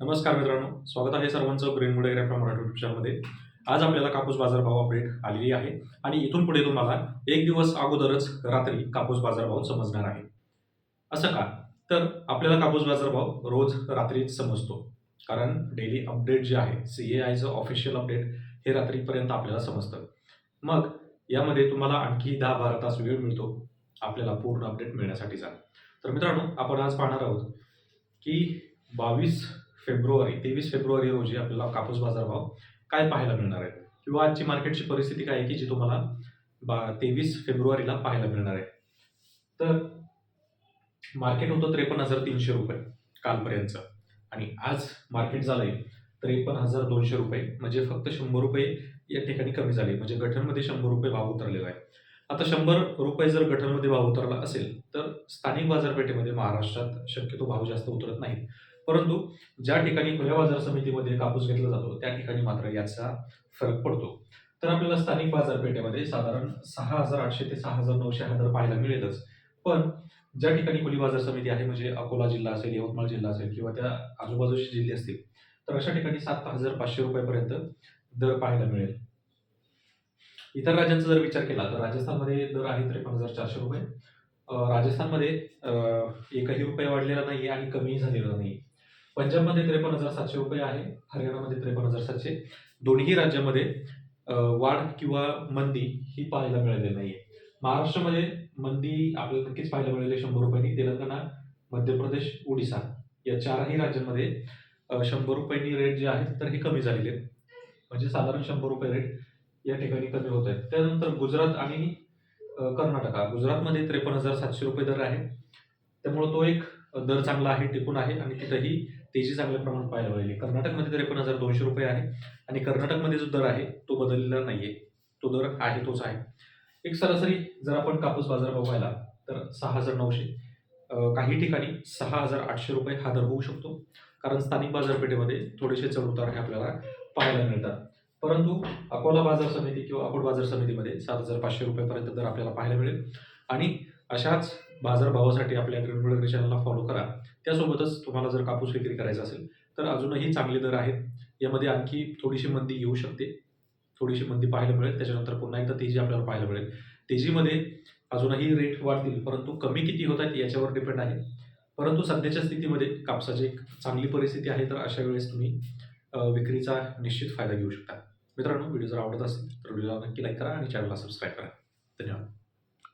नमस्कार मित्रांनो स्वागत आहे सर्वांचं ग्रीन मुडे आपल्या मराठी युट्यूब चॅनलमध्ये आज आपल्याला कापूस बाजारभाव अपडेट आलेली आहे आणि इथून पुढे तुम्हाला एक दिवस अगोदरच रात्री कापूस बाजारभाव समजणार आहे. असं का? तर आपल्याला कापूस बाजारभाव रोज रात्रीच समजतो. कारण डेली अपडेट जे आहे सी ए आयचं ऑफिशियल अपडेट हे रात्रीपर्यंत आपल्याला समजतं. मग यामध्ये तुम्हाला आणखी दहा बारा तास वेळ मिळतो आपल्याला पूर्ण अपडेट मिळण्यासाठीचा. तर मित्रांनो आपण आज पाहणार आहोत की बावीस फेब्रुवारी तेवीस फेब्रुवारी रोजी आपल्याला कापूस बाजारभाव काय पाहायला मिळणार आहे किंवा आजची मार्केटची परिस्थिती काय आहे की जी तुम्हाला बा तेवीस फेब्रुवारीला पाहायला मिळणार आहे? तर मार्केट होतं त्रेपन्न हजार तीनशे रुपये कालपर्यंतचं. आणि आज मार्केट झालंय त्रेपन्न हजार दोनशे रुपये. म्हणजे फक्त शंभर रुपये या ठिकाणी कमी झाले. म्हणजे गठनमध्ये शंभर रुपये भाव उतरलेला आहे. आता शंभर रुपये जर गठनमध्ये भाव उतरला असेल तर स्थानिक बाजारपेठेमध्ये महाराष्ट्रात शक्यतो भाव जास्त उतरत नाहीत. परंतु ज्या ठिकाणी खुल्या बाजार समितीमध्ये कापूस घेतला जातो त्या ठिकाणी मात्र याचा फरक पडतो. तर आपल्याला स्थानिक बाजारपेठेमध्ये साधारण सहा हजार आठशे ते सहा हजार नऊशे हा दर पाहायला मिळेलच. पण ज्या ठिकाणी खुली बाजार समिती आहे म्हणजे अकोला जिल्हा असेल यवतमाळ जिल्हा असेल किंवा त्या आजूबाजूचे जिल्हे असतील तर अशा ठिकाणी सात हजार पाचशे रुपयापर्यंत दर पाहायला मिळेल. इतर राज्यांचा जर विचार केला तर राजस्थानमध्ये दर आहे त्रेपन्न हजार चारशे रुपये. राजस्थानमध्ये एकही रुपये वाढलेला नाही आणि कमीही झालेला नाही पंजाबमध्ये त्रेपन्न हजार सातशे रुपये आहे हरियाणामध्ये त्रेपन्न हजार सातशे. दोन्ही राज्यामध्ये वाढ किंवा मंदी ही पाहायला मिळालेली नाही आहे महाराष्ट्रामध्ये मंदी आपल्याला नक्कीच पाहायला मिळाली शंभर रुपयांनी. तेलंगणा मध्य प्रदेश ओडिसा या चारही राज्यांमध्ये शंभर रुपयांनी रेट जे आहेत तर हे कमी झालेले आहेत. म्हणजे साधारण शंभर रुपये रेट या ठिकाणी कमी होत आहेत. त्यानंतर गुजरात आणि कर्नाटका. गुजरातमध्ये त्रेपन्न हजार सातशे रुपये दर आहे. त्यामुळे तो एक दर चांगला आहे टिकून आहे आणि तिथंही तेजी चांगल्या प्रमाणात पाहायला मिळाली. कर्नाटकमध्ये त्रेपन्न हजार दोनशे रुपये आहे आणि कर्नाटकमध्ये जो दर आहे तो बदललेला नाही आहे तो दर आहे तोच आहे. एक सरासरी जर आपण कापूस बाजार पाहिला तर सहा हजार नऊशे. काही ठिकाणी सहा हजार आठशे रुपये हा दर होऊ शकतो. कारण स्थानिक बाजारपेठेमध्ये थोडेसे चढउतार हे आपल्याला पाहायला मिळतात. परंतु अकोला बाजार समिती किंवा अकोट बाजार समितीमध्ये सात हजार पाचशे रुपयापर्यंत दर आपल्याला पाहायला मिळेल. आणि अशाच बाजारभावासाठी आपल्या ग्रीनबर्ड चॅनलला फॉलो करा. त्यासोबतच तुम्हाला जर कापूस विक्री करायचा असेल तर अजूनही चांगले दर आहेत. यामध्ये आणखी थोडीशी मंदी येऊ शकते. थोडीशी मंदी पाहायला मिळेल. त्याच्यानंतर पुन्हा एकदा तेजी आपल्याला पाहायला मिळेल. तेजीमध्ये अजूनही रेट वाढतील परंतु कमी किती होत आहेत याच्यावर डिपेंड आहे. परंतु सध्याच्या स्थितीमध्ये कापसाची एक चांगली परिस्थिती आहे तर अशा वेळेस तुम्ही विक्रीचा निश्चित फायदा घेऊ शकता. मित्रांनो व्हिडिओ जर आवडत असेल तर व्हिडिओला नक्की लाईक करा आणि चॅनलला सबस्क्राईब करा. धन्यवाद.